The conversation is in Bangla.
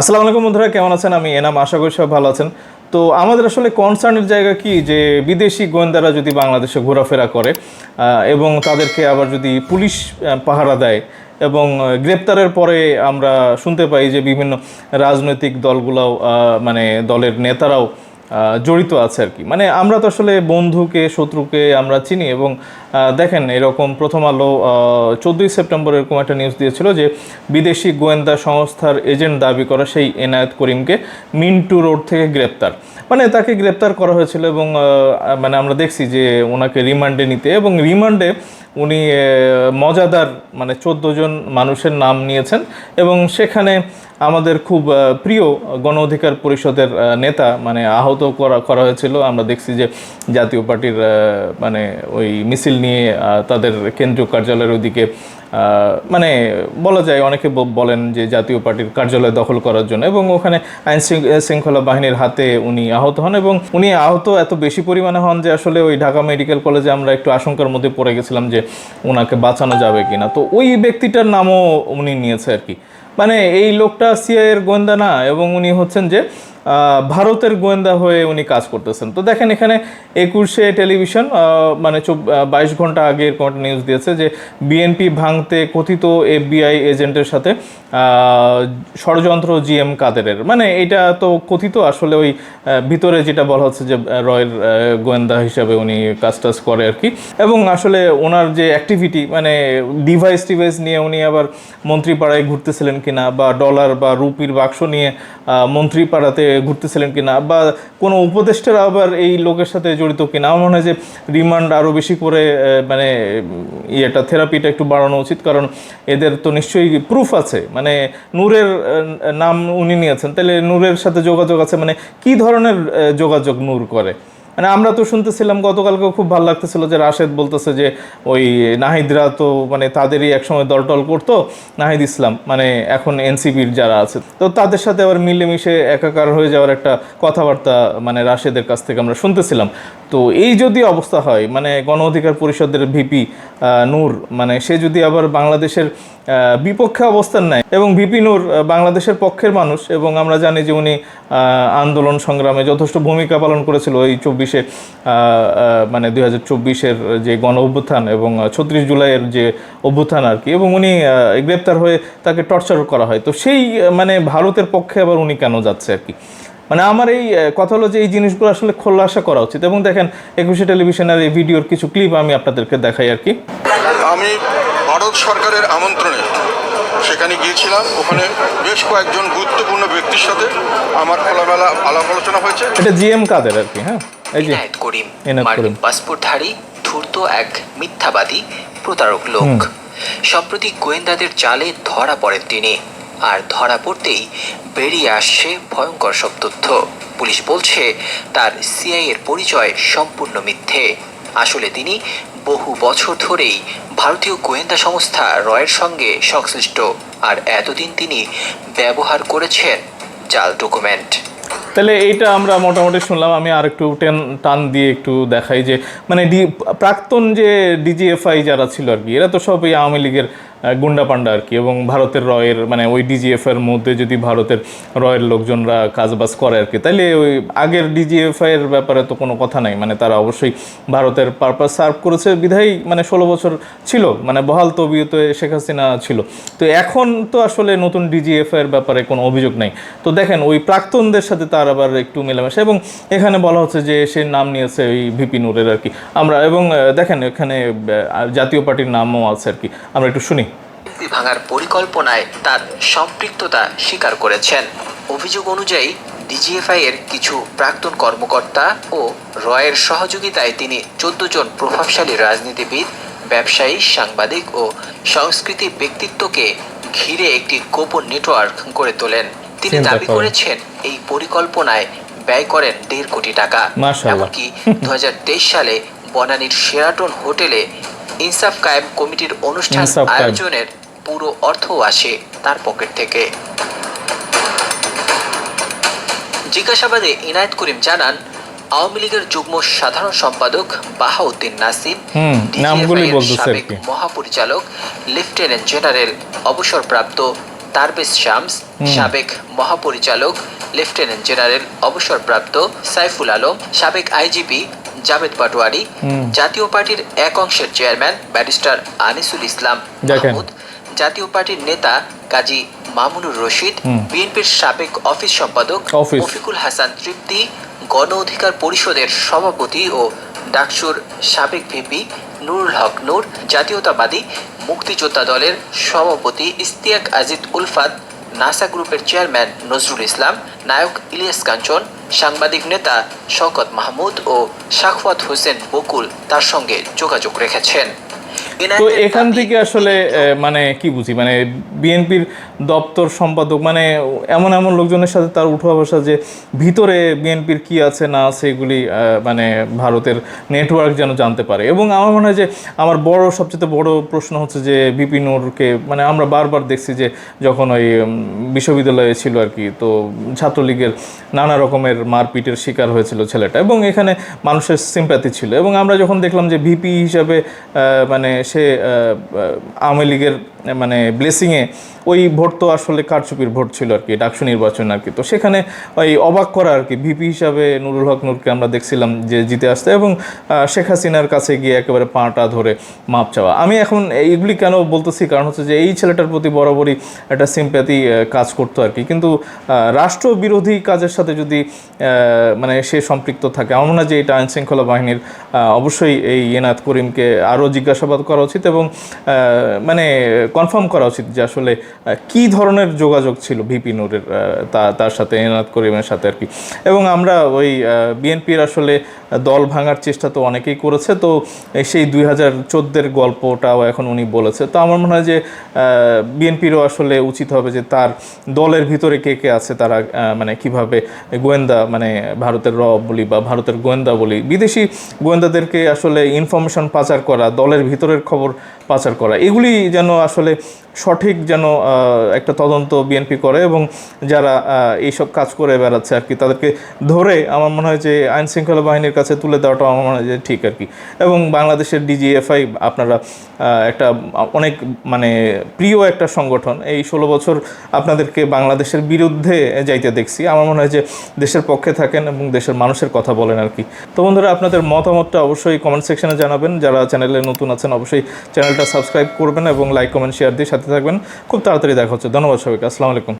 আসসালামু আলাইকুম বন্ধুরা, কেমন আছেন? আমি এনাম, আশা করি সব ভালো আছেন। তো আমাদের আসলে কনসার্নের জায়গা কি? যে বিদেশি গোয়েন্দারা যদি বাংলাদেশে ঘোরাফেরা করে এবং তাদেরকে আবার যদি পুলিশ পাহারা দেয়, এবং গ্রেপ্তারের পরে আমরা শুনতে পাই যে বিভিন্ন রাজনৈতিক দলগুলাও মানে দলের নেতারাও জড়িত আছে আর কি। মানে আমরা তো আসলে বন্ধুকে, শত্রুকে আমরা চিনি এবং দেখেন এরকম প্রথম আলো চোদ্দোই সেপ্টেম্বর এরকম একটা নিউজ দিয়েছিল যে বিদেশি গোয়েন্দা সংস্থার এজেন্ট দাবি করা সেই এনায়েত করিমকে মিন্টু রোড থেকে গ্রেপ্তার। মানে তাকে গ্রেপ্তার করা হয়েছিল এবং মানে আমরা দেখছি যে ওনাকে রিমান্ডে নিতে এবং রিমান্ডে উনি মজাদার মানে চোদ্দ জন মানুষের নাম নিয়েছেন এবং সেখানে আমাদের খুব প্রিয় গণ অধিকার পরিষদের নেতা মানে আহত করা করা হয়েছিল। আমরা দেখছি যে জাতীয় পার্টির মানে ওই মিছিল নিয়ে তাদের কেন্দ্রীয় কার্যালয়ের ওইদিকে আহ, মানে বলা যায় অনেকে বলেন যে জাতীয় পার্টির কার্যালয় দখল করার জন্য এবং ওখানে আইন শৃঙ্খলা বাহিনীর হাতে উনি আহত হন এবং উনি আহত এত বেশি পরিমাণে হন যে আসলে ওই ঢাকা মেডিকেল কলেজে আমরা একটু আশঙ্কার মধ্যে পড়ে গেছিলাম যে ওনাকে বাঁচানো যাবে কিনা। তো ওই ব্যক্তিটার নামও উনি নিয়েছে আর কি। মানে এই লোকটা সিআইয়ের গোয়েন্দা না, এবং উনি হচ্ছেন যে ভারতের গোয়েন্দা হয়ে উনি কাজ করতেছেন। তো দেখেন এখানে একুশে টেলিভিশন মানে বাইশ ঘণ্টা আগে এরকম একটা নিউজ দিয়েছে যে, বিএনপি ভাঙতে কথিত এফবিআই এজেন্টের সাথে ষড়যন্ত্র জিএম কাদেরের। মানে এটা তো কথিত, আসলে ওই ভিতরে যেটা বলা হচ্ছে যে রয়ের গোয়েন্দা হিসাবে উনি কাজ টাজ করে আর কি। এবং আসলে ওনার যে অ্যাক্টিভিটি মানে ডিভাইস টিভাইস নিয়ে উনি আবার মন্ত্রীপাড়ায় ঘুরতেছিলেন কিনা বা ডলার বা রুপির বাক্স নিয়ে আহ, মন্ত্রীপাড়াতে ঘুরতেছিলেন কিনা বা কোনো উপদেষ্টারা আবার এই লোকের সাথে জড়িত কিনা আমার মনে হয় যে রিমান্ড আরও বেশি করে মানে ইয়েটা থেরাপিটা একটু বাড়ানো উচিত। কারণ এদের তো নিশ্চয়ই প্রুফ আছে। মানে নূরের নাম উনি নিয়েছেন। তাহলে নূরের সাথে যোগাযোগ আছে। মানে কি ধরনের যোগাযোগ নূর করে? মানে আমরা তো শুনতেছিলাম, গতকালকেও খুব ভালো লাগতেছিল যে রাশেদ বলতেছে যে ওই নাহিদরা তো মানে তাদেরই একসময় দলটল করতো, নাহিদ ইসলাম মানে এখন এনসিপির যারা আছে। তো তাদের সাথে আবার মিলেমিশে একাকার হয়ে যাওয়ার একটা কথাবার্তা মানে রাশেদের কাছ থেকে আমরা শুনতেছিলাম। তো এই যদি অবস্থা হয় মানে গণ অধিকার পরিষদের ভিপি নূর মানে সে যদি আবার বাংলাদেশের বিপক্ষে অবস্থান নেয় এবং ভিপি নূর বাংলাদেশের পক্ষের মানুষ এবং আমরা জানি যে উনি আন্দোলন সংগ্রামে যথেষ্ট ভূমিকা পালন করেছিল এই চব্বিশে মানে দুই হাজার চব্বিশের যে গণ অভ্যুত্থান এবং ছত্রিশ জুলাইয়ের যে অভ্যুত্থান আর কি এবং উনি গ্রেপ্তার হয়ে তাকে টর্চার করা হয়। তো সেই মানে ভারতের পক্ষে আবার উনি কেন যাচ্ছে আর কি? মানে আমার এই কথা হলো যে এই জিনিসগুলো আসলে খোলাসা করা উচিত। এবং দেখেন একুশে টেলিভিশনের এই ভিডিওর কিছু ক্লিপ আমি আপনাদেরকে দেখাই আর কি। আমি ভারত সরকারের আমন্ত্রণে সেখানে গিয়েছিলাম। ওখানে বেশ কয়েকজন গুরুত্বপূর্ণ ব্যক্তির সাথে আমার খোলামেলা আলাপ আলোচনা হয়েছে। এটা জিএম কাদের আর কি হ্যাঁ? এনায়েত করিম মার্কিন। পাসপোর্টধারী ধূর্ত এক মিথ্যাবাদী প্রতারক লোক। সম্প্রতি গোয়েন্দাদের জালে ধরা পড়েন তিনি। আর ধরা পড়তেই বেরিয়ে আসছে ভয়ঙ্কর সব তথ্য। পুলিশ বলছে তার সিআই এর পরিচয় সম্পূর্ণ মিথ্যে। আসলে তিনি বহু বছর ধরেই ভারতীয় গোয়েন্দা সংস্থা রয়ের সঙ্গে সংশ্লিষ্ট। আর এতদিন তিনি ব্যবহার করেছেন জাল ডকুমেন্ট। তাহলে এইটা আমরা মোটামুটি শুনলাম, আমি আর একটু টেন টান দিয়ে একটু দেখাই যে মানে ডি প্রাক্তন যে ডিজিএফআই যারা ছিল আর কি, এরা তো সব এই আওয়ামী লীগের গুন্ডা পান্ডা আর কি। এবং ভারতের রয়ের মানে ওই ডিজিএফ এর মধ্যে যদি ভারতের রয়ের লোকজনরা কাজবাজ করে আর কি তাহলে ওই আগের ডিজিএফআই এর ব্যাপারে তো কোনো কথা নাই। মানে তারা অবশ্যই ভারতের পারপাস সার্ভ করেছে। বিধায় মানে ষোলো বছর ছিল মানে বহাল তবিয়তে শেখ হাসিনা ছিল। তো এখন তো আসলে নতুন ডিজিএফ এর ব্যাপারে কোনো অভিযোগ নাই। তো দেখেন, ওই প্রাক্তনদের সাথে তার আবার একটু মেলামেশা। এবং এখানে বলা হচ্ছে যে সে নাম নিয়েছে ওই ভিপি নূরের আর কি। আমরা, এবং দেখেন, এখানে জাতীয় পার্টির নামও আছে আর কি। আমরা একটু শুনি। বিএনপি ভাঙার পরিকল্পনায় তার সম্পৃক্ততা স্বীকার করেছেন। অভিযোগ অনুযায়ী ডিজিএফআই এর কিছু প্রাক্তন কর্মকর্তা ও রয়ের সহযোগিতায় তিনি চোদ্দ জন প্রভাবশালী রাজনীতিবিদ ব্যবসায়ী সাংবাদিক ও সংস্কৃতি ব্যক্তিত্বকে ঘিরে একটি গোপন নেটওয়ার্ক গড়ে তোলেন। তিনি দাবি করেছেন এই পরিকল্পনায় ব্যয় করেন দেড় কোটি টাকা। এমনকি দু হাজার তেইশ সালে বনানীর শেরাটন হোটেলে ইনসাফ কায়েম কমিটির অনুষ্ঠান আয়োজনের পুরো অর্থ আসে তার পকেট থেকে। জিজ্ঞাসাবাদে ইনায়েত করিম জানান আওয়ামী লীগের যুগ্ম সাধারণ সম্পাদক বাহাউদ্দিন নাসিম সাবেক মহাপরিচালক লেফটেন্যান্ট জেনারেল অবসরপ্রাপ্ত তারবেজ শামস সাবেক মহাপরিচালক লেফটেন্যান্ট জেনারেল অবসরপ্রাপ্ত সাইফুল আলম সাবেক আইজিপি জাভেদ পাটোয়ারি জাতীয় পার্টির এক অংশের চেয়ারম্যান ব্যারিস্টার আনিসুল ইসলাম মাহমুদ জাতীয় পার্টির নেতা কাজী মামুনুর রশিদ বিএনপির সাবেক অফিস সম্পাদক। রফিকুল হাসান তৃপ্তি গণ অধিকার পরিষদের সভাপতি ও ডাকসুর সাবেক ভিপি নুরুল হক নূর জাতীয়তাবাদী মুক্তিযোদ্ধা দলের সভাপতি ইস্তিয়াক আজিদ উলফাত নাসা গ্রুপের চেয়ারম্যান নজরুল ইসলাম নায়ক ইলিয়াস কাঞ্চন সাংবাদিক নেতা শওকত মাহমুদ ও শাখওয়াত হোসেন বকুল তার সঙ্গে যোগাযোগ রেখেছেন তো এখান থেকে আসলে আহ, মানে কি বুঝি? মানে বিএনপির দপ্তর সম্পাদক মানে এমন এমন লোকজনের সাথে তার উঠোয়া বসা যে ভিতরে বিএনপির কি আছে না আছে এগুলি মানে ভারতের নেটওয়ার্ক যেন জানতে পারে। এবং আমার মনে হয় যে আমার বড়, সবচেয়ে বড় প্রশ্ন হচ্ছে যে বিপিনুরকে মানে আমরা বারবার দেখছি যে যখন ওই বিশ্ববিদ্যালয়ে ছিল আর কি, তো ছাত্রলীগের নানা রকমের মারপিটের শিকার হয়েছিল ছেলেটা এবং এখানে মানুষের সিম্প্যাথি ছিল। এবং আমরা যখন দেখলাম যে ভিপি হিসাবে মানে সে আওয়ামী লীগের মানে ব্লেসিংয়ে ওই ভোট তো আসলে কারচুপির ভোট ছিল আর কি ডাকসু নির্বাচন আর কি। তো সেখানে ওই অবাক করা আর কি, ভিপি হিসাবে নুরুল হক নূরকে আমরা দেখছিলাম যে জিতে আসতে এবং শেখ হাসিনার কাছে গিয়ে একেবারে পাটা ধরে মাপ চাওয়া। আমি এখন এইগুলি কেন বলতেছি, কারণ হচ্ছে যে এই ছেলেটার প্রতি বরাবরই একটা সিম্প্যাথি কাজ করতো আর কি। কিন্তু রাষ্ট্রবিরোধী কাজের সাথে যদি মানে সে সম্পৃক্ত থাকে, আমার মনে হয় যে এটা আইন শৃঙ্খলা বাহিনীর অবশ্যই এই এনায়েত করিমকে আরও জিজ্ঞাসাবাদ করা উচিত এবং মানে কনফার্ম করা উচিত যে আসলে কি ধরনের যোগাযোগ ছিল ভিপি নূরের তার সাথে, এনায়েত করিমের সাথে আর কি? এবং আমরা ওই বিএনপির আসলে দল ভাঙার চেষ্টা তো অনেকেই করেছে, তো সেই দুই হাজার চোদ্দের গল্পটাও এখন উনি বলেছে। তো আমার মনে হয় যে বিএনপিরও আসলে উচিত হবে যে তার দলের ভিতরে কে কে আছে, তারা মানে কীভাবে গোয়েন্দা মানে ভারতের র বলি বা ভারতের গোয়েন্দা বলি, বিদেশি গোয়েন্দাদেরকে আসলে ইনফরমেশন পাচার করা, দলের ভিতরের খবর পাচার করা। এগুলি যেন আসলে সঠিক যেন একটা তদন্ত বিএনপি করে এবং যারা এইসব কাজ করে বেড়াচ্ছে আর কি, তাদেরকে ধরে আমার মনে হয় যে আইন শৃঙ্খলা বাহিনীর কাছে তুলে দেওয়াটা আমার মনে হয় যে ঠিক আর কি। এবং বাংলাদেশের ডিজিএফআই আপনারা একটা অনেক মানে প্রিয় একটা সংগঠন। এই ষোলো বছর আপনাদেরকে বাংলাদেশের বিরুদ্ধে যাইতে দেখছি। আমার মনে হয় যে দেশের পক্ষে থাকেন এবং দেশের মানুষের কথা বলেন আর কি। তো বন্ধুরা, আপনাদের মতামতটা অবশ্যই কমেন্ট সেকশনে জানাবেন। যারা চ্যানেলে নতুন আছেন, অবশ্যই চ্যানেলটা সাবস্ক্রাইব করবেন এবং লাইক, কমেন্ট, শেয়ার দিয়ে সাথে থাকবেন। খুব তাড়াতাড়ি দেখা হচ্ছে। ধন্যবাদ সবাইকে। আসসালামু আলাইকুম।